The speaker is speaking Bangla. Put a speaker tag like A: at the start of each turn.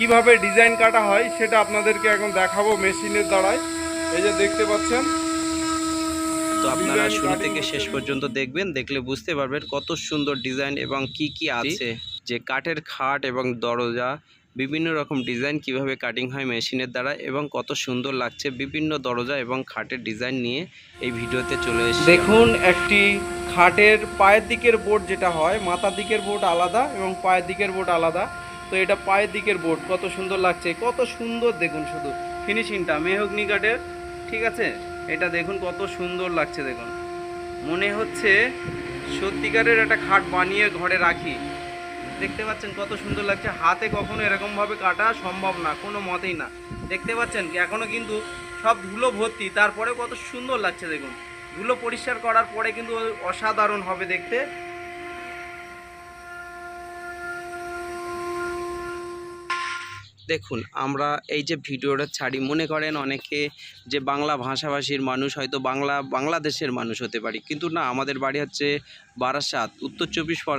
A: কীভাবে ডিজাইন কাটা হয় সেটা আপনাদেরকে এখন দেখাবো মেশিনের দ্বারাই এই যে দেখতে পাচ্ছেন।
B: তো আপনারা শুরু থেকে শেষ পর্যন্ত দেখবেন দেখলে বুঝতে পারবেন কত সুন্দর ডিজাইন এবং কি কি আছে। যে কাঠের খাট এবং দরজা বিভিন্ন রকম ডিজাইন কীভাবে কাটিং হয় মেশিনের দ্বারা এবং কত সুন্দর লাগছে বিভিন্ন দরজা এবং খাটের ডিজাইন নিয়ে এই ভিডিওতে চলে এসেছি
A: দেখুন একটি খাটের পায়ের দিকের বোর্ড যেটা হয় মাথার দিকের বোর্ড আলাদা এবং পায়ের দিকের বোর্ড আলাদা। তো এটা পায়ের দিকের বোর্ড, কত সুন্দর লাগছে, কত সুন্দর দেখুন শুধু। ফিনিশিংটা মেহগনি কাঠের ঠিক আছে? এটা দেখুন কত সুন্দর লাগছে দেখুন। মনে হচ্ছে সত্যিকারের একটা খাট বানিয়ে ঘরে রাখি। দেখতে পাচ্ছেন কত সুন্দর লাগছে, হাতে কখনো এরকমভাবে কাটা সম্ভব না, কোনো মতেই না। দেখতে পাচ্ছেন কি, এখনও কিন্তু সব ধুলো ভর্তি তারপরে কত সুন্দর লাগছে দেখুন। ধুলো পরিষ্কার করার পরে কিন্তু অসাধারণ হবে দেখতে।
B: দেখুন, আমরা এই যে ভিডিওটা ছাড়ি, মনে করেন অনেকে যে বাংলা ভাষাভাষীর মানুষ, হয়তো বাংলা, বাংলাদেশের মানুষ হতে পারি। কিন্তু না, আমাদের বাড়ি হচ্ছে বারাসাত, উত্তর চব্বিশ পরগনা।